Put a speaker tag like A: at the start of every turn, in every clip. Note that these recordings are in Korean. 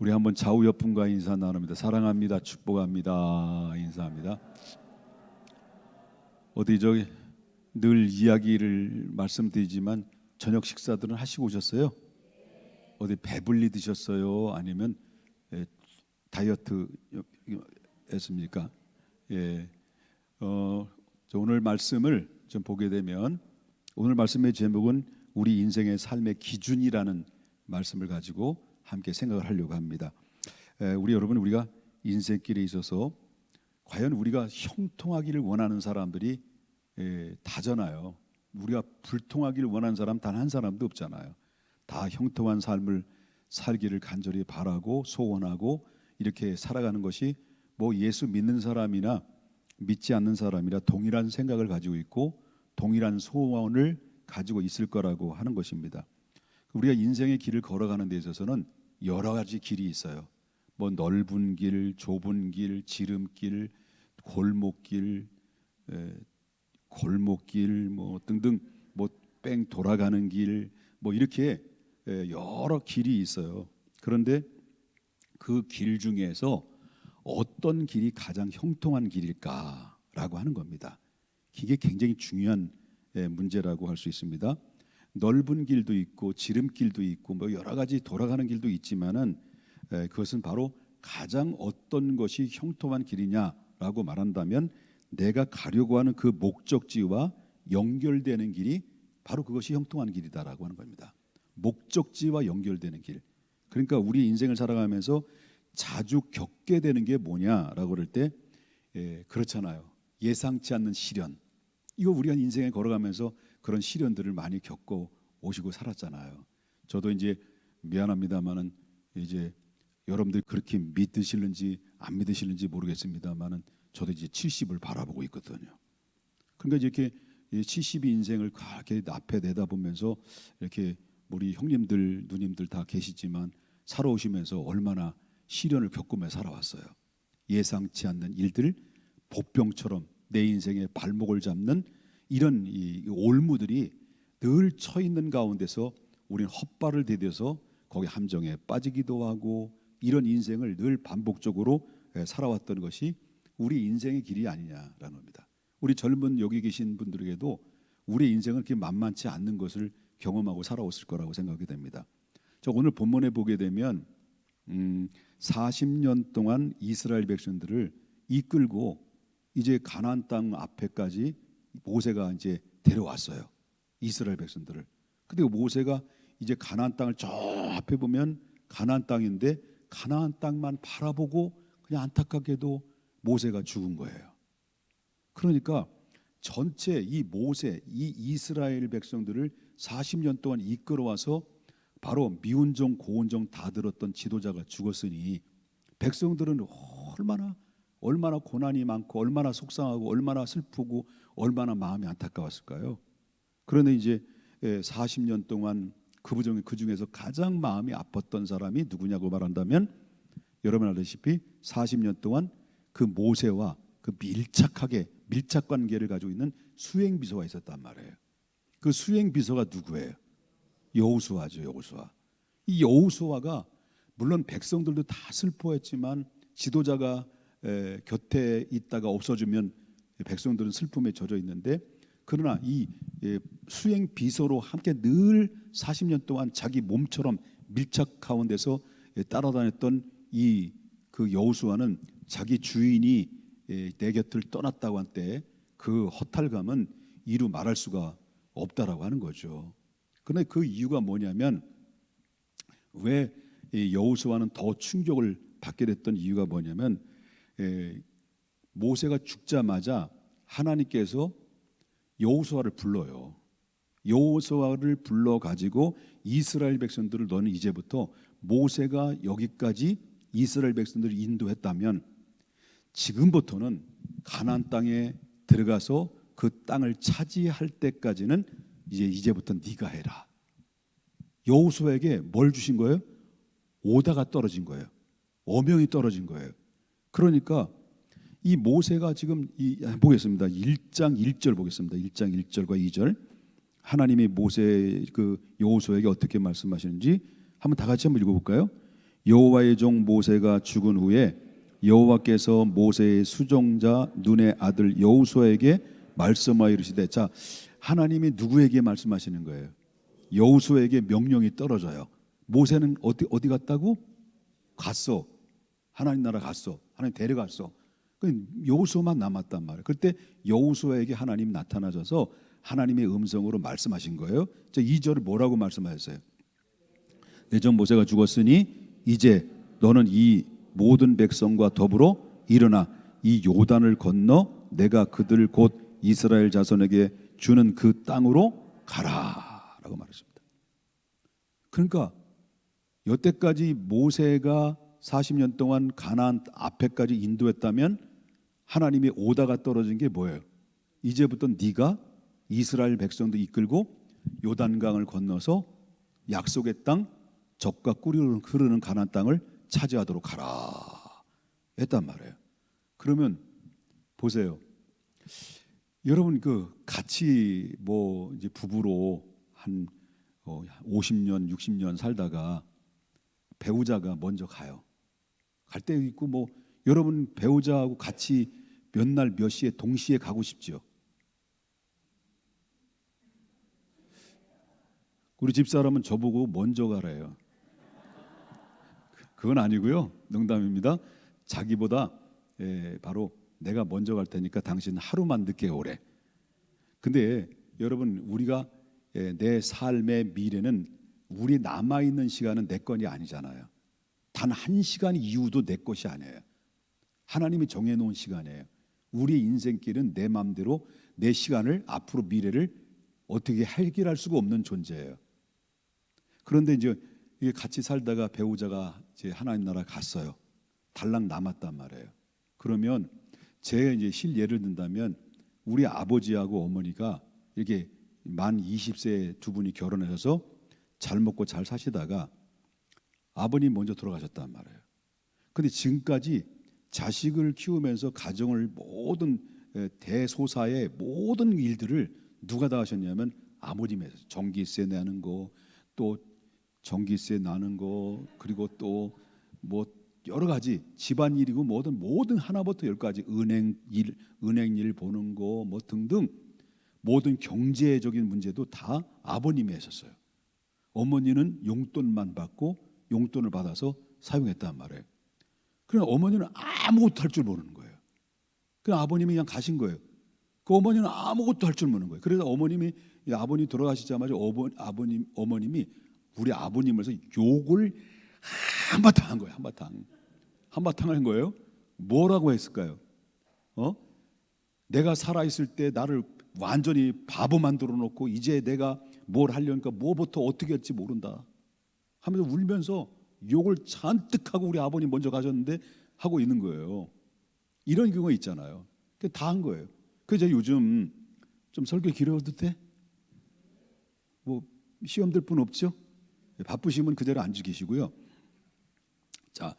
A: 우리 한번 좌우 옆분과 인사 나눕니다. 사랑합니다. 축복합니다. 인사합니다. 어디 저기 늘 이야기를 말씀드리지만 저녁 식사들은 하시고 오셨어요? 어디 배불리 드셨어요? 아니면 예, 다이어트 했습니까? 예. 어, 저 오늘 말씀을 좀 보게 되면 오늘 말씀의 제목은 우리 인생의 삶의 기준이라는 말씀을 가지고 함께 생각을 하려고 합니다. 에, 우리 여러분 우리가 인생길에 있어서 과연 우리가 형통하기를 원하는 사람들이 에, 다잖아요. 우리가 불통하기를 원하는 사람 단 한 사람도 없잖아요. 다 형통한 삶을 살기를 간절히 바라고 소원하고 이렇게 살아가는 것이 뭐 예수 믿는 사람이나 믿지 않는 사람이라 동일한 생각을 가지고 있고 동일한 소원을 가지고 있을 거라고 하는 것입니다. 우리가 인생의 길을 걸어가는 데 있어서는 여러 가지 길이 있어요. 뭐 넓은 길, 좁은 길, 지름길, 골목길, 에, 골목길 뭐 등등 뭐뺑 돌아가는 길 뭐 이렇게 에, 여러 길이 있어요. 그런데 그 길 중에서 어떤 길이 가장 형통한 길일까라고 하는 겁니다. 이게 굉장히 중요한 에, 문제라고 할 수 있습니다. 넓은 길도 있고 지름길도 있고 뭐 여러 가지 돌아가는 길도 있지만은 에, 그것은 바로 가장 어떤 것이 형통한 길이냐라고 말한다면 내가 가려고 하는 그 목적지와 연결되는 길이 바로 그것이 형통한 길이다라고 하는 겁니다. 목적지와 연결되는 길. 그러니까 우리 인생을 살아가면서 자주 겪게 되는 게 뭐냐라고 그럴 때 예, 그렇잖아요. 예상치 않는 시련. 이거 우리가 인생에 걸어가면서 그런 시련들을 많이 겪고 오시고 살았잖아요. 저도 이제 미안합니다만은 이제 여러분들 그렇게 믿으실는지 안 믿으실는지 모르겠습니다만은 저도 이제 70을 바라보고 있거든요. 그러니까 이렇게 70이 인생을 그렇게 앞에 내다보면서 이렇게 우리 형님들 누님들 다 계시지만 살아오시면서 얼마나 시련을 겪으며 살아왔어요. 예상치 않는 일들 복병처럼 내 인생의 발목을 잡는 이런 이 올무들이 늘 처 있는 가운데서 우리는 헛발을 디뎌서 거기 함정에 빠지기도 하고 이런 인생을 늘 반복적으로 예, 살아왔던 것이 우리 인생의 길이 아니냐라는 겁니다. 우리 젊은 여기 계신 분들에게도 우리 인생은 그렇게 만만치 않는 것을 경험하고 살아왔을 거라고 생각이 됩니다. 저 오늘 본문에 보게 되면 음, 40년 동안 이스라엘 백성들을 이끌고 이제 가나안 땅 앞에까지 모세가 이제 데려왔어요. 이스라엘 백성들을. 근데 모세가 이제 가나안 땅을 저 앞에 보면 가나안 땅인데 가나안 땅만 바라보고 그냥 안타깝게도 모세가 죽은 거예요. 그러니까 전체 이 모세, 이 이스라엘 백성들을 40년 동안 이끌어와서 바로 미운정 고운정 다 들었던 지도자가 죽었으니 백성들은 얼마나 얼마나 고난이 많고 얼마나 속상하고 얼마나 슬프고 얼마나 마음이 안타까웠을까요? 그런데 이제 40년 동안 그 부정에 그 중에서 가장 마음이 아팠던 사람이 누구냐고 말한다면 여러분 알다시피 40년 동안 그 모세와 그 밀착하게 밀착 관계를 가지고 있는 수행 비서가 있었단 말이에요. 그 수행 비서가 누구예요? 여호수아죠, 여호수아. 이 여호수아가 물론 백성들도 다 슬퍼했지만 지도자가 에, 곁에 있다가 없어지면 백성들은 슬픔에 젖어 있는데 그러나 이 예, 수행 비서로 함께 늘 40년 동안 자기 몸처럼 밀착 가운데서 예, 따라다녔던 이 그 여호수아는 자기 주인이 예, 내 곁을 떠났다고 한 때 그 허탈감은 이루 말할 수가 없다라고 하는 거죠. 그런데 그 이유가 뭐냐면 왜 여호수아는 더 충격을 받게 됐던 이유가 뭐냐면 에, 모세가 죽자마자 하나님께서 여호수아를 불러요. 여호수아를 불러 가지고 이스라엘 백성들을 너는 이제부터 모세가 여기까지 이스라엘 백성들을 인도했다면 지금부터는 가나안 땅에 들어가서 그 땅을 차지할 때까지는 이제 이제부터 네가 해라. 여호수아에게 뭘 주신 거예요? 오다가 떨어진 거예요. 어명이 떨어진 거예요. 그러니까 이 모세가 지금 이 보겠습니다. 1장 1절 보겠습니다. 1장 1절과 2절. 하나님이 모세 그 여호수아에게 어떻게 말씀하시는지 한번 다 같이 한번 읽어 볼까요? 여호와의 종 모세가 죽은 후에 여호와께서 모세의 수종자 눈의 아들 여호수아에게 말씀하여 이르시되 자 하나님이 누구에게 말씀하시는 거예요? 여호수아에게 명령이 떨어져요. 모세는 어디 어디 갔다고? 갔어. 하나님 나라 갔어. 하나님 데려갔어. 그 여호수아만 남았단 말이에요. 그때 여호수아에게 하나님 나타나셔서 하나님의 음성으로 말씀하신 거예요. 자, 2절을 뭐라고 말씀하셨어요? 내전 모세가 죽었으니 이제 너는 이 모든 백성과 더불어 일어나 이 요단을 건너 내가 그들 곧 이스라엘 자손에게 주는 그 땅으로 가라라고 말했습니다. 그러니까 여태까지 모세가 40년 동안 가나안 앞에까지 인도했다면 하나님이 오다가 떨어진 게 뭐예요? 이제부터 네가 이스라엘 백성도 이끌고 요단강을 건너서 약속의 땅 적과 꿀이 흐르는 가나안 땅을 차지하도록 하라 했단 말이에요. 그러면 보세요. 여러분 그 같이 뭐 이제 부부로 한 어, 50년, 60년 살다가 배우자가 먼저 가요. 갈 때 있고 뭐 여러분 배우자하고 같이 몇 날 몇 시에 동시에 가고 싶죠. 우리 집사람은 저보고 먼저 가래요. 그건 아니고요. 농담입니다. 자기보다 예, 바로 내가 먼저 갈 테니까 당신 하루만 늦게 오래. 근데 여러분 우리가 예, 내 삶의 미래는 우리 남아 있는 시간은 내 건이 아니잖아요. 단 한 시간 이후도 내 것이 아니에요. 하나님이 정해 놓은 시간이에요. 우리 인생길은 내 마음대로 내 시간을 앞으로 미래를 어떻게 해결할 수가 없는 존재예요. 그런데 이제 같이 살다가 배우자가 이제 하나님 나라 갔어요. 달랑 남았단 말이에요. 그러면 제 이제 실 예를 든다면 우리 아버지하고 어머니가 이렇게 만 20세 두 분이 결혼하셔서 잘 먹고 잘 사시다가 아버님 먼저 돌아가셨단 말이에요. 근데 지금까지 자식을 키우면서 가정을 모든 에, 대소사의 모든 일들을 누가 다 하셨냐면 했어요. 전기세 내는 거, 또 전기세 나는 거, 그리고 또 뭐 여러 가지 집안 일이고 뭐든 모든 하나부터 열까지 은행 일, 은행 일 보는 거 뭐 등등 모든 경제적인 문제도 다 아버님이 하셨어요. 어머니는 용돈만 받고 용돈을 받아서 사용했단 말이에요. 그럼 어머니는 아무것도 할 줄 모르는 거예요. 그 아버님이 그냥 가신 거예요. 그 어머니는 아무것도 할 줄 모르는 거예요. 그래서 어머님이 이 아버님 돌아가시자마자 어버, 아버님 어머님이 우리 아버님을서 욕을 한바탕 한 거예요. 한바탕 한바탕 한 거예요. 뭐라고 했을까요? 어? 내가 살아 있을 때 나를 완전히 바보 만들어 놓고 이제 내가 뭘 하려니까 뭐부터 어떻게 할지 모른다. 하면서 울면서 욕을 잔뜩 하고 우리 아버님 먼저 가셨는데 하고 있는 거예요. 이런 경우가 있잖아요. 다 한 거예요. 그래서 요즘 좀 설교 길어도 돼? 뭐 시험 들 분 없죠? 바쁘시면 그대로 앉아 계시고요. 자,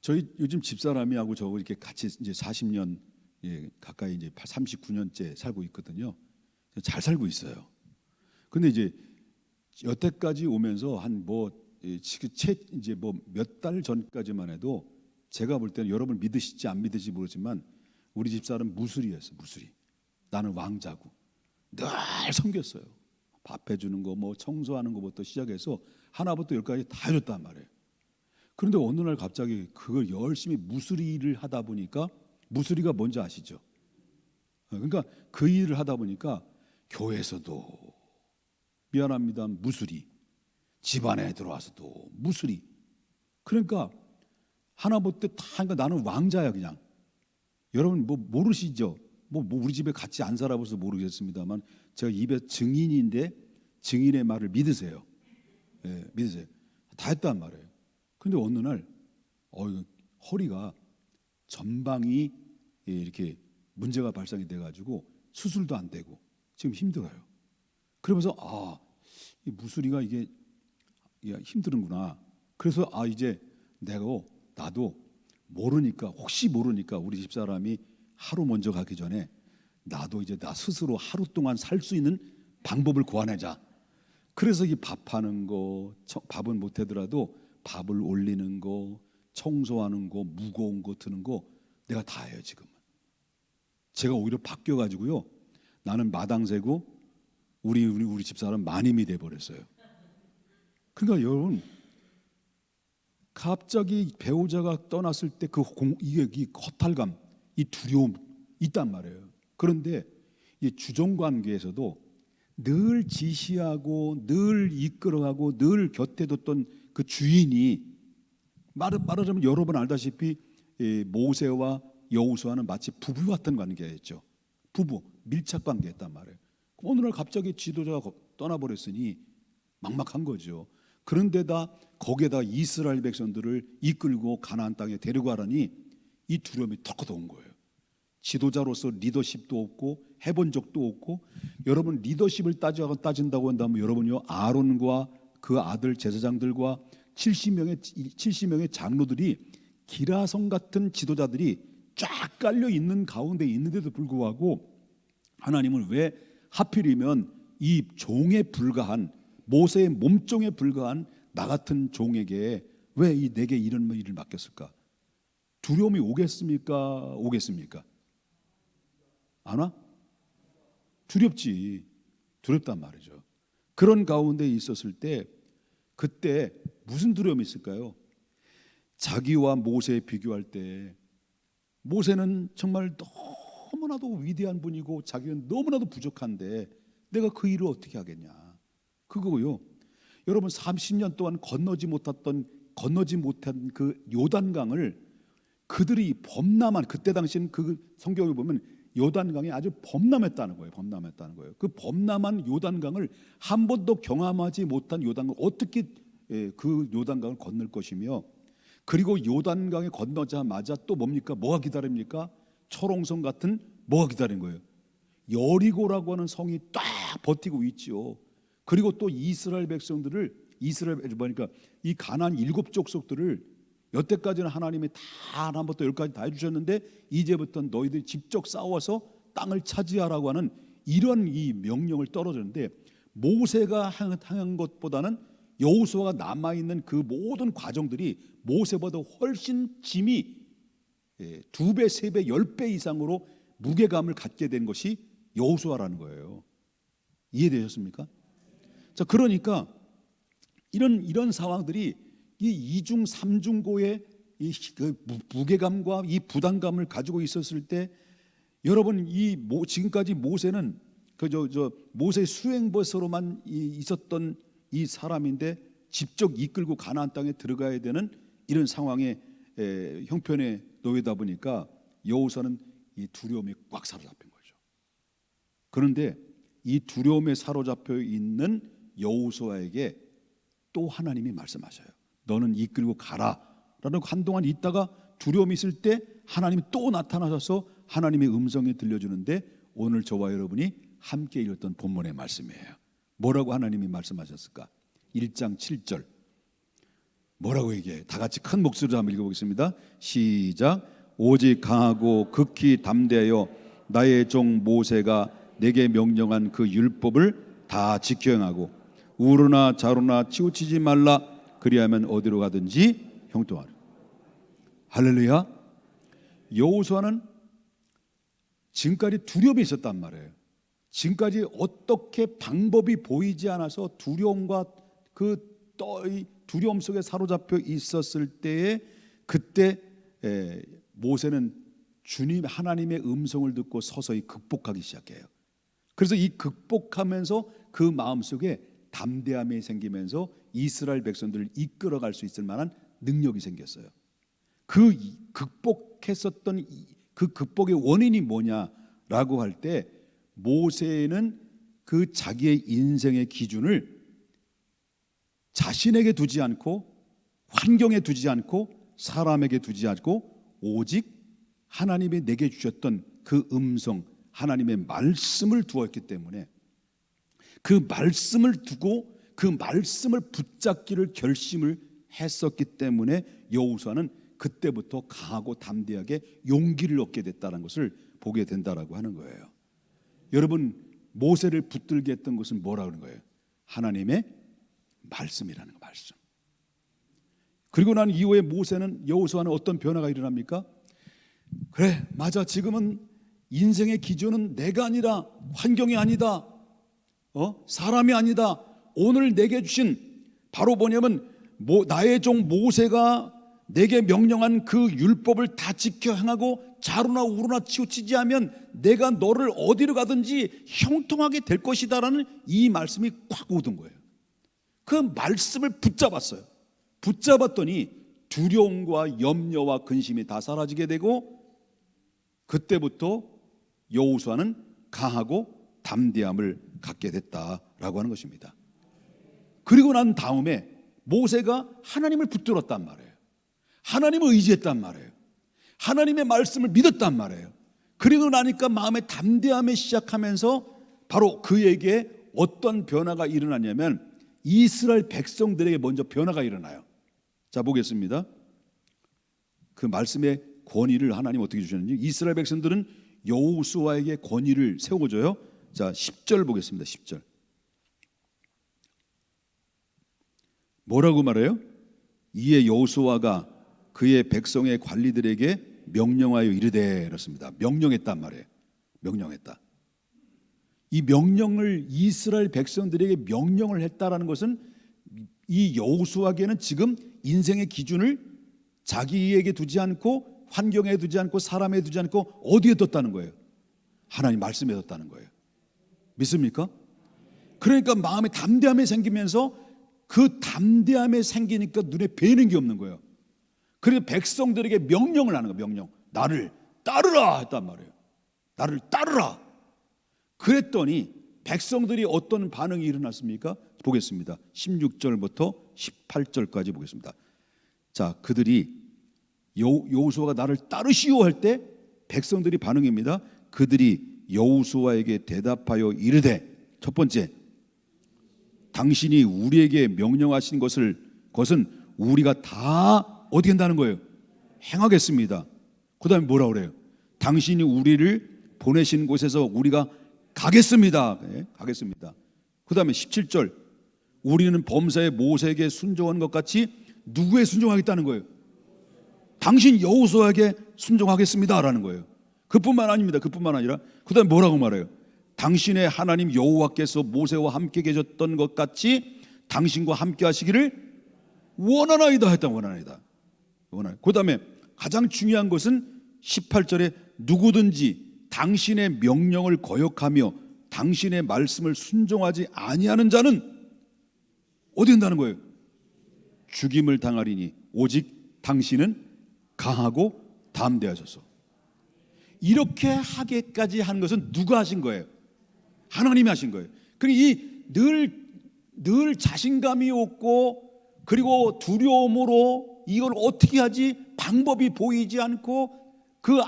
A: 저희 요즘 집사람이 하고 저 이렇게 같이 이제 40년 예, 가까이 이제 39년째 살고 있거든요. 잘 살고 있어요. 근데 이제 여태까지 오면서 한 뭐 채 이제 뭐 몇 달 전까지만 해도 제가 볼 때는 여러분 믿으실지 안 믿으실지 모르지만 우리 집사람 무술이었어 무술이. 나는 왕자고 늘 섬겼어요. 밥 해주는 거 뭐 청소하는 것부터 시작해서 하나부터 열까지 다 해줬단 말이에요. 그런데 어느 날 갑자기 그걸 열심히 무술이를 하다 보니까 무술이가 뭔지 아시죠? 그러니까 그 일을 하다 보니까 교회에서도 미안합니다 무술이 집안에 들어와서도 무술이 그러니까 하나 볼때 다 그러니까 나는 왕자야 그냥 여러분 뭐 모르시죠? 뭐, 뭐 우리 집에 같이 안 살아봐서 모르겠습니다만 제가 입에 증인인데 증인의 말을 믿으세요. 예, 믿으세요. 다 했단 말이에요. 근데 어느 날 어, 허리가 전방이 예, 이렇게 문제가 발생이 돼가지고 수술도 안 되고 지금 힘들어요. 그러면서 아, 이 무술이가 이게 힘드는구나. 그래서 아 이제 내가 나도 모르니까 혹시 모르니까 우리 집 사람이 하루 먼저 가기 전에 나도 이제 나 스스로 하루 동안 살 수 있는 방법을 구하내자. 그래서 이 밥하는 거 밥은 못 하더라도 밥을 올리는 거, 청소하는 거, 무거운 거 드는 거 내가 다 해요 지금은. 제가 오히려 바뀌어 가지고요. 나는 마당 새고 우리 우리 우리 집 사람 마님이 돼 버렸어요. 그러니까 여러분 갑자기 배우자가 떠났을 때 그 이게 이 허탈감, 이 두려움 있단 말이에요. 그런데 이 주종 관계에서도 늘 지시하고 늘 이끌어가고 늘 곁에 뒀던 그 주인이 말, 말하자면 여러분 알다시피 이 모세와 여우수아는 마치 부부 같은 관계였죠. 부부 밀착 관계였단 말이에요. 어느 날 갑자기 지도자가 거- 떠나버렸으니 막막한 거죠. 그런데다 거기에다 이스라엘 백성들을 이끌고 가나안 땅에 데려가라니 이 두려움이 턱온 거예요. 지도자로서 리더십도 없고 해본 적도 없고 여러분 리더십을 따져 따진다고 한다면 여러분요 아론과 그 아들 제사장들과 70명의 70명의 장로들이 기라성 같은 지도자들이 쫙 깔려 있는 가운데 있는데도 불구하고 하나님은 왜 하필이면 이 종에 불과한 모세의 몸종에 불과한 나 같은 종에게 왜 이 내게 이런 일을 맡겼을까? 두려움이 오겠습니까? 오겠습니까? 안 와? 두렵지. 두렵단 말이죠. 그런 가운데 있었을 때 그때 무슨 두려움이 있을까요? 자기와 모세 비교할 때 모세는 정말 너무나도 위대한 분이고 자기는 너무나도 부족한데 내가 그 일을 어떻게 하겠냐. 그거요. 여러분 30년 동안 건너지 못했던 건너지 못한 그 요단강을 그들이 범람한 그때 당시는 그 성경에 보면 요단강이 아주 범람했다는 거예요. 범람했다는 거예요. 그 범람한 요단강을 한 번도 경험하지 못한 요단강 어떻게 예, 그 요단강을 건널 것이며 그리고 요단강에 건너자마자 또 뭡니까? 뭐가 기다립니까? 철옹성 같은 뭐가 기다린 거예요? 여리고라고 하는 성이 딱 버티고 있지요. 그리고 또 이스라엘 백성들을 이스라엘 보니까 이 가난 일곱 족속들을 여태까지는 하나님이 다 하나부터 열까지 다 해주셨는데 이제부터는 너희들이 직접 싸워서 땅을 차지하라고 하는 이런 이 명령을 떨어졌는데 모세가 향- 향한 것보다는 여호수아가 남아 있는 그 모든 과정들이 모세보다 훨씬 짐이 예, 두 배, 세 배, 열 배 이상으로 무게감을 갖게 된 것이 여호수아라는 거예요. 이해되셨습니까? 자, 그러니까 이런 이런 상황들이 이 이중 삼중고의 이 그 무게감과 이 부담감을 가지고 있었을 때 여러분 이 모, 지금까지 모세는 그저 저 모세 수행버서로만 이, 있었던 이 사람인데 직접 이끌고 가나안 땅에 들어가야 되는 이런 상황에 에, 형편에 놓이다 보니까 여호사는 이 두려움이 꽉 사로잡힌 거죠. 그런데 이 두려움에 사로잡혀 있는 여호수아에게 또 하나님이 말씀하셔요. 너는 이끌고 가라라는 한동안 있다가 두려움이 있을 때 하나님이 또 나타나셔서 하나님의 음성이 들려주는데 오늘 저와 여러분이 함께 읽었던 본문의 말씀이에요. 뭐라고 하나님이 말씀하셨을까? 1장 7절. 뭐라고 얘기해? 다 같이 큰 목소리로 한번 읽어보겠습니다. 시작. 오직 강하고 극히 담대하여 나의 종 모세가 내게 명령한 그 율법을 다 지켜 행하고 우르나 자루나 치우치지 말라 그리하면 어디로 가든지 형통하라. 할렐루야. 여호수아는 지금까지 두려움이 있었단 말이에요. 지금까지 어떻게 방법이 보이지 않아서 두려움과 그 두려움 속에 사로잡혀 있었을 때에 그때 에, 모세는 주님 하나님의 음성을 듣고 서서히 극복하기 시작해요. 그래서 이 극복하면서 그 마음 속에 담대함이 생기면서 이스라엘 백성들을 이끌어갈 수 있을 만한 능력이 생겼어요. 그 이- 극복했었던 이- 그 극복의 원인이 뭐냐라고 할 때 모세는 그 자기의 인생의 기준을 자신에게 두지 않고 환경에 두지 않고 사람에게 두지 않고 오직 하나님이 내게 주셨던 그 음성 하나님의 말씀을 두었기 때문에 그 말씀을 두고 그 말씀을 붙잡기를 결심을 했었기 때문에 여호수아는 그때부터 강하고 담대하게 용기를 얻게 됐다는 것을 보게 된다라고 하는 거예요. 여러분 모세를 붙들게 했던 것은 뭐라 그러는 거예요? 하나님의 말씀이라는 거 말씀. 그리고 난 이후에 모세는 여호수아는 어떤 변화가 일어납니까? 그래 맞아 지금은 인생의 기준은 내가 아니라 환경이 아니다 어 사람이 아니다 오늘 내게 주신 바로 뭐냐면 모, 나의 종 모세가 내게 명령한 그 율법을 다 지켜 행하고 자루나 우루나 치우치지 하면 내가 너를 어디로 가든지 형통하게 될 것이다라는 이 말씀이 꽉 오던 거예요. 그 말씀을 붙잡았어요. 붙잡았더니 두려움과 염려와 근심이 다 사라지게 되고 그때부터 여호수아는 강하고 담대함을 갖게 됐다라고 하는 것입니다. 그리고 난 다음에 모세가 하나님을 붙들었단 말이에요. 하나님을 의지했단 말이에요. 하나님의 말씀을 믿었단 말이에요. 그리고 나니까 마음에 담대함이 시작하면서 바로 그에게 어떤 변화가 일어나냐면 이스라엘 백성들에게 먼저 변화가 일어나요. 자 보겠습니다. 그 말씀의 권위를 하나님 어떻게 주셨는지 이스라엘 백성들은 여호수아에게 권위를 세워줘요. 자 10절 보겠습니다. 10절. 뭐라고 말해요? 이에 여호수아가 그의 백성의 관리들에게 명령하여 이르되 그렇습니다. 명령했단 말이에요. 명령했다. 이 명령을 이스라엘 백성들에게 명령을 했다라는 것은 이 여호수아에게는 지금 인생의 기준을 자기에게 두지 않고 환경에 두지 않고 사람에 두지 않고 어디에 뒀다는 거예요. 하나님 말씀에 뒀다는 거예요. 믿습니까? 그러니까 마음에 담대함이 생기면서 그 담대함에 생기니까 눈에 뵈는 게 없는 거예요. 그래서 백성들에게 명령을 하는 거예요. 명령. 나를 따르라 했단 말이에요. 나를 따르라. 그랬더니 백성들이 어떤 반응이 일어났습니까? 보겠습니다. 16절부터 18절까지 보겠습니다. 자, 그들이 여, 여호수아가 나를 따르시오 할 때 백성들이 반응입니다. 그들이 여호수아에게 대답하여 이르되 첫 번째 당신이 우리에게 명령하신 것을 것은 우리가 다 어디 한다는 거예요? 행하겠습니다. 그다음에 뭐라 그래요? 당신이 우리를 보내신 곳에서 우리가 가겠습니다. 네, 가겠습니다. 그다음에 17절 우리는 범사의 모세에게 순종한 것 같이 누구에 순종하겠다는 거예요? 당신 여호수아에게 순종하겠습니다라는 거예요. 그뿐만 아닙니다. 그뿐만 아니라 그다음에 뭐라고 말해요? 당신의 하나님 여호와께서 모세와 함께 계셨던 것 같이 당신과 함께 하시기를 원하나이다 했다 원하나이다. 원하. 그다음에 가장 중요한 것은 18절에 누구든지 당신의 명령을 거역하며 당신의 말씀을 순종하지 아니하는 자는 어디 된다는 거예요? 죽임을 당하리니 오직 당신은 강하고 담대하셔서 이렇게 하게까지 한 것은 누가 하신 거예요? 하나님이 하신 거예요. 그리고 이늘 늘 자신감이 없고 그리고 두려움으로 이걸 어떻게 하지 방법이 보이지 않고 그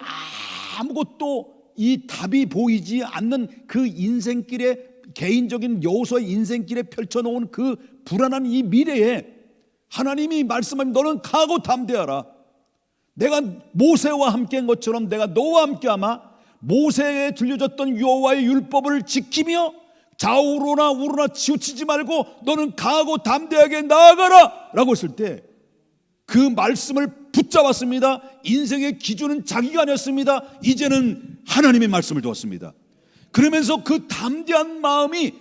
A: 아무것도 이 답이 보이지 않는 그 인생길에 개인적인 여호수의 인생길에 펼쳐놓은 그 불안한 이 미래에 하나님이 말씀하면 너는 가고 담대하라. 내가 모세와 함께 한 것처럼 내가 너와 함께하마 모세에 들려졌던 여호와의 율법을 지키며 좌우로나 우로나 치우치지 말고 너는 강하고 담대하게 나아가라 라고 했을 때 그 말씀을 붙잡았습니다. 인생의 기준은 자기가 아니었습니다. 이제는 하나님의 말씀을 두었습니다. 그러면서 그 담대한 마음이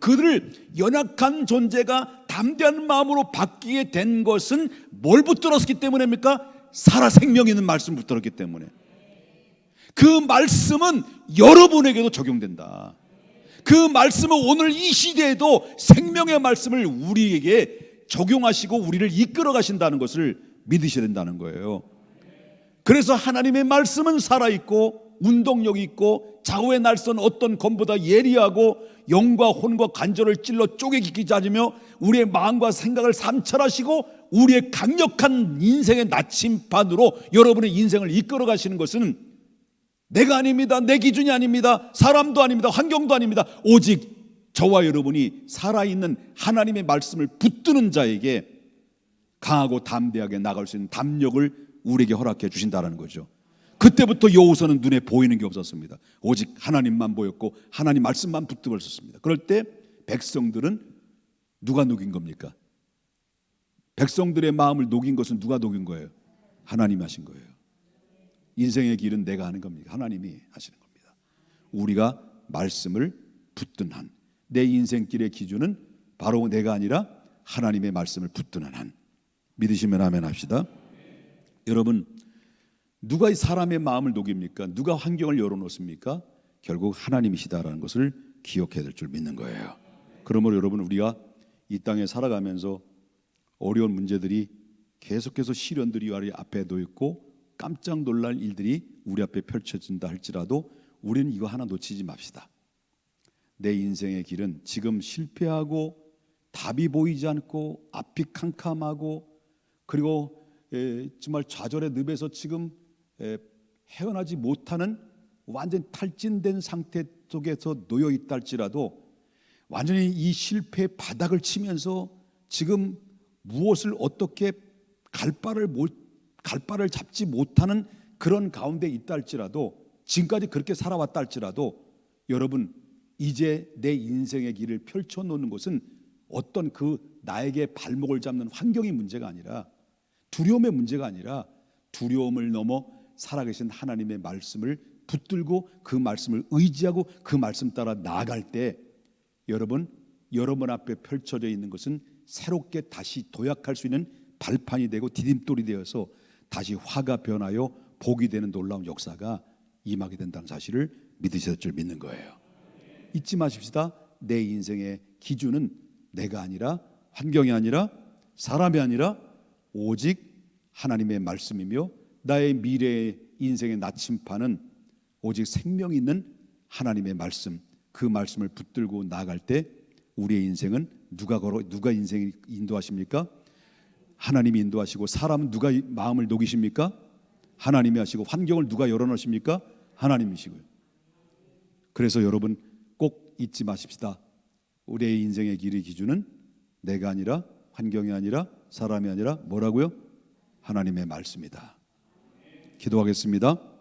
A: 그들을 연약한 존재가 담대한 마음으로 바뀌게 된 것은 뭘 붙들었기 때문입니까? 살아 생명 있는 말씀 붙들었기 때문에. 그 말씀은 여러분에게도 적용된다. 그 말씀은 오늘 이 시대에도 생명의 말씀을 우리에게 적용하시고 우리를 이끌어 가신다는 것을 믿으셔야 된다는 거예요. 그래서 하나님의 말씀은 살아있고 운동력 있고 좌우의 날선 어떤 검보다 예리하고 영과 혼과 관절을 찔러 쪼개기지 않으며 우리의 마음과 생각을 삼철하시고 우리의 강력한 인생의 나침반으로 여러분의 인생을 이끌어 가시는 것은 내가 아닙니다. 내 기준이 아닙니다. 사람도 아닙니다. 환경도 아닙니다. 오직 저와 여러분이 살아있는 하나님의 말씀을 붙드는 자에게 강하고 담대하게 나갈 수 있는 담력을 우리에게 허락해 주신다는 거죠. 그때부터 여호서는 눈에 보이는 게 없었습니다. 오직 하나님만 보였고 하나님 말씀만 붙들고 있었습니다. 그럴 때 백성들은 누가 누긴 겁니까? 백성들의 마음을 녹인 것은 누가 녹인 거예요? 하나님이 하신 거예요. 인생의 길은 내가 하는 겁니다. 하나님이 하시는 겁니다. 우리가 말씀을 붙든 한 내 인생길의 기준은 바로 내가 아니라 하나님의 말씀을 붙드는 한 믿으시면 아멘 합시다. 여러분 누가 이 사람의 마음을 녹입니까? 누가 환경을 열어놓습니까? 결국 하나님이시다라는 것을 기억해야 될 줄 믿는 거예요. 그러므로 여러분 우리가 이 땅에 살아가면서 어려운 문제들이 계속해서 시련들이 우리 앞에 놓였고 깜짝 놀랄 일들이 우리 앞에 펼쳐진다 할지라도 우리는 이거 하나 놓치지 맙시다. 내 인생의 길은 지금 실패하고 답이 보이지 않고 앞이 캄캄하고 그리고 에, 정말 좌절의 늪에서 지금 에, 헤어나지 못하는 완전 탈진된 상태 속에서 놓여 있다 할지라도 완전히 이 실패의 바닥을 치면서 지금 무엇을 어떻게 갈 바를 못, 갈 바를 잡지 못하는 그런 가운데 있다 할지라도 지금까지 그렇게 살아왔다 할지라도 여러분 이제 내 인생의 길을 펼쳐 놓는 것은 어떤 그 나에게 발목을 잡는 환경의 문제가 아니라 두려움의 문제가 아니라 두려움을 넘어 살아계신 하나님의 말씀을 붙들고 그 말씀을 의지하고 그 말씀 따라 나아갈 때 여러분 여러분 앞에 펼쳐져 있는 것은 새롭게 다시 도약할 수 있는 발판이 되고 디딤돌이 되어서 다시 화가 변하여 복이 되는 놀라운 역사가 임하게 된다는 사실을 믿으실 줄 믿는 거예요. 잊지 마십시다. 내 인생의 기준은 내가 아니라 환경이 아니라 사람이 아니라 오직 하나님의 말씀이며 나의 미래의 인생의 나침판은 오직 생명 있는 하나님의 말씀 그 말씀을 붙들고 나아갈 때 우리의 인생은 누가 걸어 누가 인생 인도하십니까? 하나님이 인도하시고 사람은 누가 이 마음을 녹이십니까? 하나님이 하시고 환경을 누가 열어놓으십니까? 하나님이시고요. 그래서 여러분 꼭 잊지 마십시다. 우리의 인생의 길의 기준은 내가 아니라 환경이 아니라 사람이 아니라 뭐라고요? 하나님의 말씀이다. 기도하겠습니다.